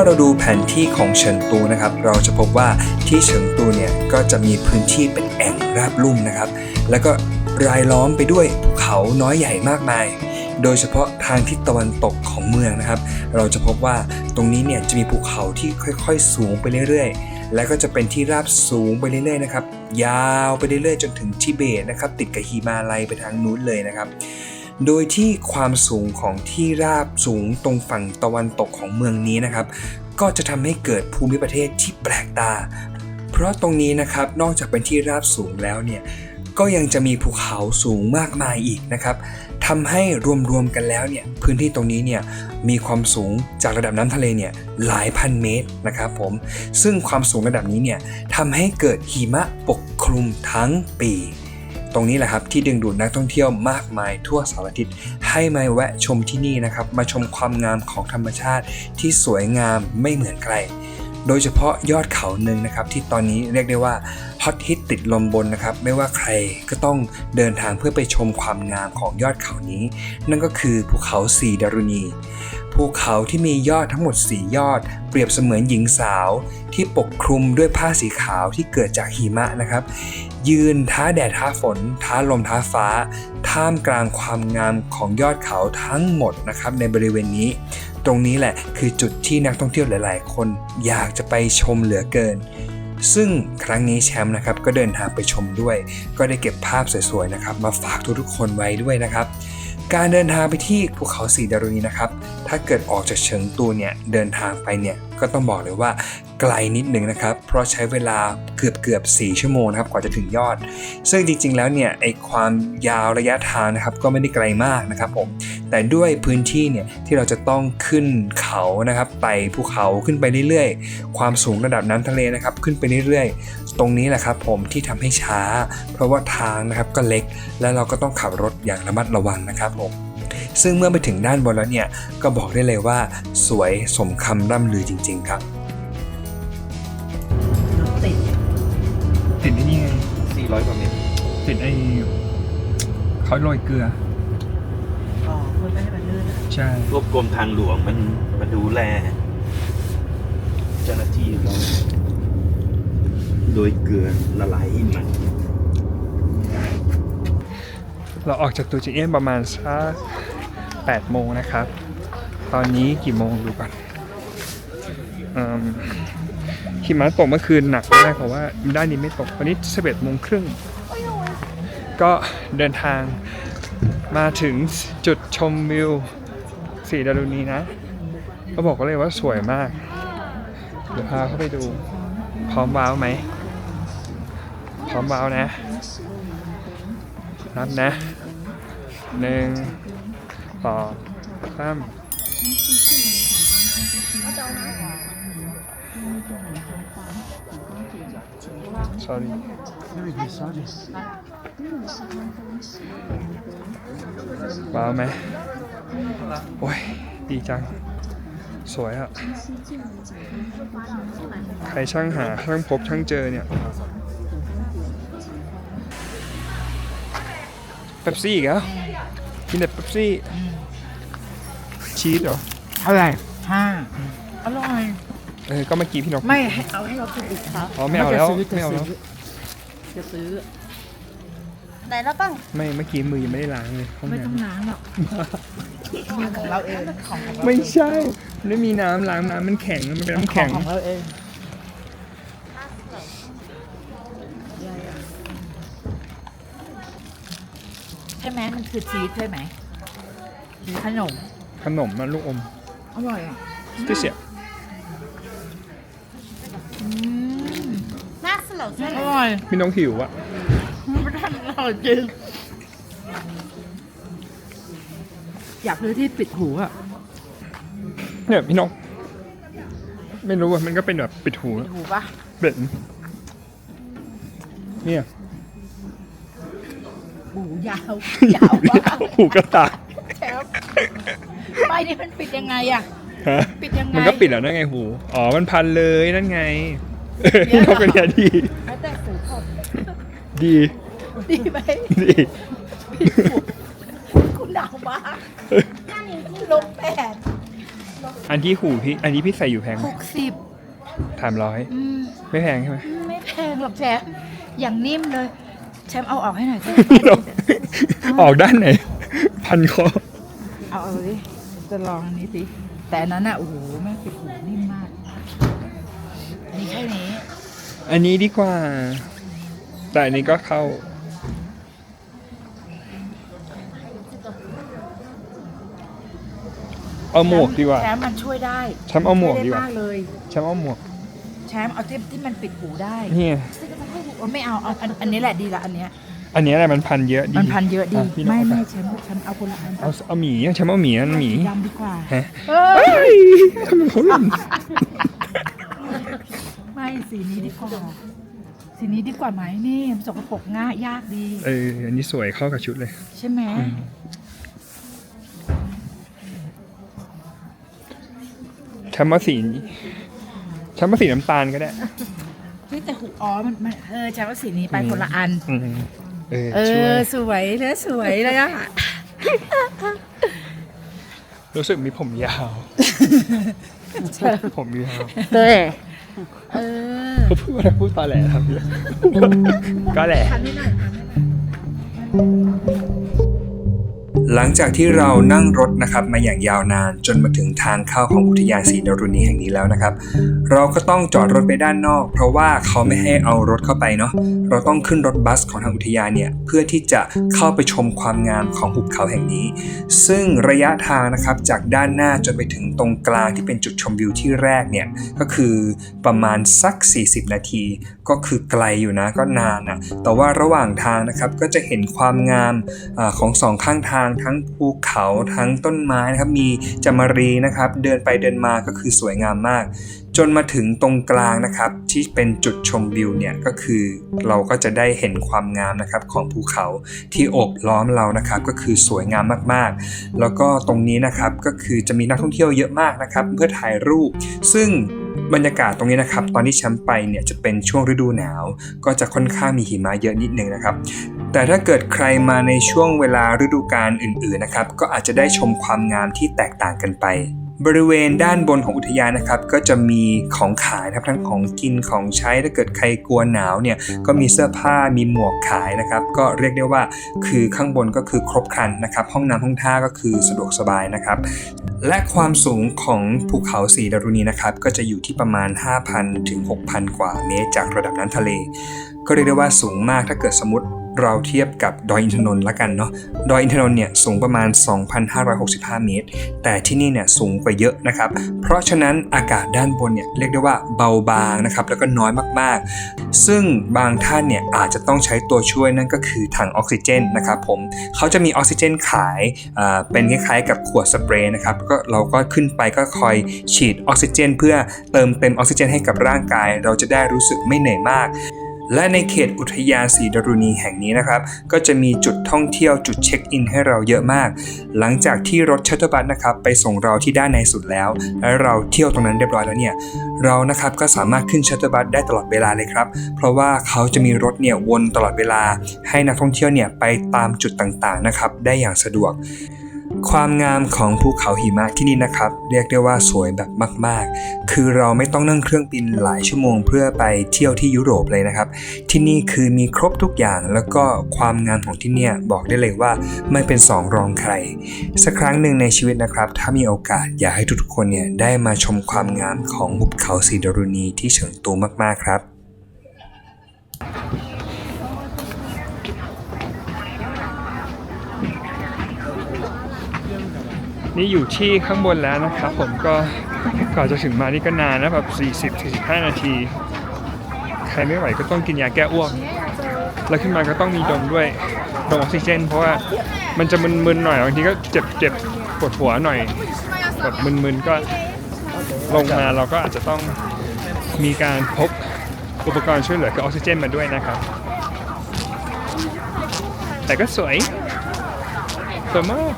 าเราดูแผนที่ของเฉิงตูนะครับ เราจะพบว่าที่เฉิงตูเนี่ยก็จะมีพื้นที่เป็นแอ่งราบลุ่มนะครับ แล้วก็รายล้อมไปด้วยภูเขาน้อยใหญ่มากมาย โดยเฉพาะทางทิศตะวันตกของเมืองนะครับ เราจะพบว่าตรงนี้เนี่ยจะมีภูเขาที่ค่อยๆ สูงไปเรื่อยๆ และก็จะเป็นที่ราบสูงไปเรื่อยๆนะครับ ยาวไปเรื่อยๆ จนถึงทิเบตนะครับ ติดกับฮิมาลัยไปทางนู้นเลยนะครับ โดยที่ความสูงของที่ราบสูงตรงฝั่งตะวันตกของเมืองนี้นะครับ ก็จะทำให้เกิดภูมิประเทศที่แปลกตา เพราะตรงนี้นะครับนอกจากเป็นที่ราบสูงแล้วเนี่ยก็ยังจะมีภูเขาสูงมากมายอีกนะครับทำให้รวมๆกันแล้วเนี่ยพื้นที่ตรงนี้เนี่ยมีความสูงจากระดับน้ำทะเลเนี่ยหลายพันเมตรนะครับผมซึ่งความสูงระดับนี้เนี่ยทำให้เกิดหิมะปกคลุมทั้งปี ตรงนี้แหละครับที่ดึงดูดนักท่องเที่ยวมากมายทั่วสารทิศให้มาแวะชมที่นี่นะครับ มาชมความงามของธรรมชาติที่สวยงามไม่เหมือนใคร โดยเฉพาะยอดเขาหนึ่งนะครับที่ตอนนี้เรียกได้ว่าฮอตฮิตติดลมบนนะครับไม่ว่าใครก็ต้องเดินทางเพื่อไปชมความงามของยอดเขานี้ นั่นก็คือภูเขาสีดารุณี ภูเขาที่มียอดทั้งหมด 4 ยอด เปรียบเสมือนหญิงสาว ที่ปกคลุมด้วยผ้าสีขาวที่เกิดจากหิมะนะครับ ยืนท้าแดดท้าฝน ท้าลมท้าฟ้า ท่ามกลางความงามของยอดเขาทั้งหมดนะครับในบริเวณนี้ ตรงนี้แหละคือจุดที่นักท่องเที่ยวหลาย ๆ คนอยากจะไปชมเหลือเกิน ซึ่งครั้งนี้แชมป์นะครับก็เดินทางไปชมด้วย ก็ได้เก็บภาพสวย ๆ นะครับ มาฝากทุกๆคนไว้ด้วยนะครับการเดินทางไปที่ภูเขาสีดารุณีนะครับ ถ้าเกิดออกจากเฉิงตูเนี่ยเดินทางไปเนี่ยก็ต้องบอกเลยว่า ไกลนิดนึงนะครับ เพราะใช้เวลาเกือบเกือบ4ชั่วโมงนะครับกว่าจะถึงยอด ซึ่งจริงๆ แล้วเนี่ยไอความยาวระยะทางนะครับก็ไม่ได้ไกลมากนะครับผมแต่ด้วยพื้นที่เนี่ยที่เราจะต้องขึ้นเขานะครับไต่ภูเขาขึ้นไปเรื่อยๆ ความสูงระดับน้ำทะเลนะครับขึ้นไปเรื่อยๆ ตรงนี้แหละครับผมที่ทำให้ช้า เพราะว่าทางนะครับก็เล็ก และเราก็ต้องขับรถอย่างระมัดระวังนะครับผมซึ่งเมื่อไปถึงด้านบนแล้วเนี่ยก็บอกได้เลยว่าสวยสมคำร่ำลือจริง ๆ ครับ 400กว่าเมตรติดไอ้เขาโรยเกลือ อ๋อเพื่อไม่ให้มันลื่นอะใช่พวกกรมทางหลวงมันมาดูแลเจ้าหน้าที่เราโดยเกลือละลายหิมะเราออกจากตัวจีเอ็นประมาณสัก8โมงนะครับ ตอนนี้กี่โมงดูก่อนอืม หิมะตกเมื่อคืนหนักมากเพราะว่าด้านนี้ไม่ตกตอนนี้11โมงครึ่งก็เดินทางมาถึงจุดชมวิวสีดารุณีนะก็บอกเลยว่าสวยมาก เดี๋ยวพาเข้าไปดู พร้อมว้าวไหม พร้อมว้าวนะ นับนะหนึ่งสองสาม sorry ว้าวไหมโอ้ย ดีจัง สวยอะใครช่างหา ช่างพบ ช่างเจอเนี่ยเป๊ปซี่อีกแล้วกินแต่เป๊ปซี่ ชีสเหรออะไรห้าอร่อย เออก็เมื่อกี้พี่นกไม่ให้เอาให้เรากินอีกครับอ๋อไม่เอาแล้วจะซื้ไม่เอาแล้วจะซื้อไหนแล้วบ้างไม่เมื่อกี้มือยังไม่ได้ล้างเลยห้องไม่น้ต้องล้างหรอกของเราเองของของเราำไม่ใช่ไม่มีน้ำล้างน้ำมันแข็งมันเป็นน้ำแข็งของเราเองใช่ไหมมันคือชีสใช่ไหมหรือขนมขนมมันลูกอมอร่อยอะ ที่เสีย น่าสลดใช่ไหม อร่อยพี่น้องหิวอะมันทำอร่อยจริง อยากซื้อที่ปิดหูอะเนี่ยพี่น้อง ไม่รู้อะมันก็เป็นแบบปิดหูปิดหูปะเป็นเนี่ยหูยาวยาวมากหูกระต่ายแชมป์ไม่นี่มันปิดยังไงอะฮะปิดยังไง มันก็ปิดแล้วนั่นไงหู อ๋อ มันพันเลยนั่นไงเนี่พี่ยนกเป็นเนี่ยดี แล้วแต่หูเขาดีดีไหมดีปิดหูคุณหนาวมากลบแปดอันที่หูพี่อันนี้พี่ใส่อยู่แพงไหหมกสิบสามร้อยอืมไม่แพงใช่ไหม ไม่แพงหรอกแชมป์อย่างนิ่มเลยแชมป์เอาออกให้หน่อยสิออกด้านไหน พันคอเอาเอาดิจะลองอันนี้สิแต่อันนั้นอะโอ้โหแม่งปิดหูนิ่มมากนี่แค่นี้ อันนี้ดีกว่า แต่อันนี้ก็เข้า เอาหมวกดีกว่า แชมป์มันช่วยได้แชมป์เอาหมวกดีกว่า ช่ยไมากเลย ฉันเอาหมวก แชมป์เอาที่ที่มันปิดหูได้นี่ไงซึ่งก็จะให้หูว่าไม่เอาเอาอันอันนี้แหละดีละอันเนี้ย อันนี้อะไรมันพันเยอะดีมันพันเยอะดี พี่น้องไม่เอาไปไม่แชมป์แชมป์เอาคนละอันเอาเอาหมีฉันเอาหมีนั่นหมี สีดำดีกว่า ฮะเอ้ยเฮ้ยทำไมเขาหล่น ไม่สีนี้ดีกว่า สีนี้ดีกว่าไหมนี่มันสกปรกง่ายยากดี เอออันนี้สวยเข้ากับชุดเลย ใช่ไหมฉันว่าสีฉันว่าสีน้ำตาลก็ได้ เฮ้ยแต่หูอ๋อมันมันเออแชมป์ว่าสีนี้ไปคนละอัน อืมเออเอช่วย อ สวยนะสวยเลยอะรู้สึกมีผมยาว ผมยาวเออ เออเขาพูดอะไรพูดตอแหลครับพี่ก็แหละ ทำให้หน่อยทำให้หน่อย หลังจากที่เรานั่งรถนะครับมาอย่างยาวนานจนมาถึงทางเข้าของอุทยานศรีดารุณีแห่งนี้แล้วนะครับ เราก็ต้องจอดรถไปด้านนอก เพราะว่าเขาไม่ให้เอารถเข้าไปเนาะเราต้องขึ้นรถบัสของทางอุทยานเนี่ยเพื่อที่จะเข้าไปชมความงามของหุบเขาแห่งนี้ ซึ่งระยะทางนะครับจากด้านหน้าจนไปถึงตรงกลางที่เป็นจุดชมวิวที่แรกเนี่ยก็คือประมาณสัก 40 นาที ก็คือไกลอยู่นะก็นานนะแต่ว่าระหว่างทางนะครับก็จะเห็นความงามอของสองข้างทางทั้งภูเขาทั้งต้นไม้นะครับมีจามรีนะครับ เดินไปเดินมาก็คือสวยงามมาก จนมาถึงตรงกลางนะครับ ที่เป็นจุดชมวิวเนี่ยก็คือเราก็จะได้เห็นความงามนะครับของภูเขาที่โอบล้อมเรานะครับ ก็คือสวยงามมากๆ แล้วก็ตรงนี้นะครับก็คือจะมีนักท่องเที่ยวเยอะมากนะครับ เพื่อถ่ายรูป ซึ่งบรรยากาศตรงนี้นะครับ ตอนที่แชมป์ไปเนี่ยจะเป็นช่วงฤดูหนาว ก็จะค่อนข้างมีหิมะเยอะนิดนึงนะครับ แต่ถ้าเกิดใครมาในช่วงเวลาฤดูกาลอื่นๆนะครับ ก็อาจจะได้ชมความงามที่แตกต่างกันไป บริเวณด้านบนของอุทยานนะครับ ก็จะมีของขายนะครับทั้งของกินของใช้ถ้าเกิดใครกลัวหนาวเนี่ยก็มีเสื้อผ้ามีหมวกขายนะครับ ก็เรียกได้ว่าคือข้างบนก็คือครบครันนะครับ ห้องน้ำห้องท่าก็คือสะดวกสบายนะครับและความสูงของภูเขาสีดารุณีนะครับ ก็จะอยู่ที่ประมาณ 5,000 ถึง 6,000 กว่าเมตรจากระดับน้ำทะเล ก็เรียกได้ว่าสูงมากถ้าเกิดสมมติ เราเทียบกับดอยอินทนนท์ละกันเนาะดอยอินทนนท์เนี่ยสูงประมาณ 2,565 เมตร แต่ที่นี่เนี่ยสูงกว่าเยอะนะครับ เพราะฉะนั้นอากาศด้านบนเนี่ยเรียกได้ว่าเบาบางนะครับแล้วก็น้อยมากๆ ซึ่งบางท่านเนี่ยอาจจะต้องใช้ตัวช่วยนั่นก็คือถังออกซิเจนนะครับผมเขาจะมีออกซิเจนขายเป็นคล้ายๆ กับขวดสเปรย์นะครับก็เราก็ขึ้นไปก็คอยฉีดออกซิเจน เพื่อเติมเต็มออกซิเจนให้กับร่างกาย เราจะได้รู้สึกไม่เหนื่อยมาก และในเขตอุทยานศรีดรุณีแห่งนี้นะครับ ก็จะมีจุดท่องเที่ยวจุดเช็คอินให้เราเยอะมาก หลังจากที่รถชัตเตอร์บัสนะครับไปส่งเราที่ด้านในสุดแล้ว และเราเที่ยวตรงนั้นเรียบร้อยแล้วเนี่ยเรานะครับก็สามารถขึ้นชัตเตอร์บัสได้ตลอดเวลาเลยครับ เพราะว่าเขาจะมีรถเนี่ยวนตลอดเวลา ให้นักท่องเที่ยวเนี่ยไปตามจุดต่างๆนะครับได้อย่างสะดวก ความงามของภูเขาหิมะที่นี่นะครับ เรียกได้ว่าสวยแบบมาก ๆ คือเราไม่ต้องนั่งเครื่องบินหลายชั่วโมงเพื่อไปเที่ยวที่ยุโรปเลยนะครับ ที่นี่คือมีครบทุกอย่างแล้วก็ความงามของที่เนี่ยบอกได้เลยว่าไม่เป็นสองรองใคร สักครั้งหนึ่งในชีวิตนะครับ ถ้ามีโอกาสอยากให้ทุกๆคนเนี่ยได้มาชมความงามของหุบเขาสีดารุณีที่เฉิงตูมากๆครับ นี่อยู่ที่ข้างบนแล้วนะครับผมก็ก่อนจะถึงมานี่ก็นานนะแบบ 40-45 นาที ใครไม่ไหวก็ต้องกินยาแก้อ้วก แล้วขึ้นมาก็ต้องมีดมด้วยดมออกซิเจน เพราะว่ามันจะมึนๆหน่อยบางทีก็เจ็บเจ็บปวดหัวหน่อยแบบมึนๆก็ลงมาเราก็อาจจะต้องมีการพกอุปกรณ์ช่วยเหลือคือออกซิเจนมาด้วยนะครับ แต่ก็สวยสวยมาก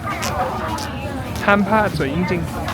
ห้ามพล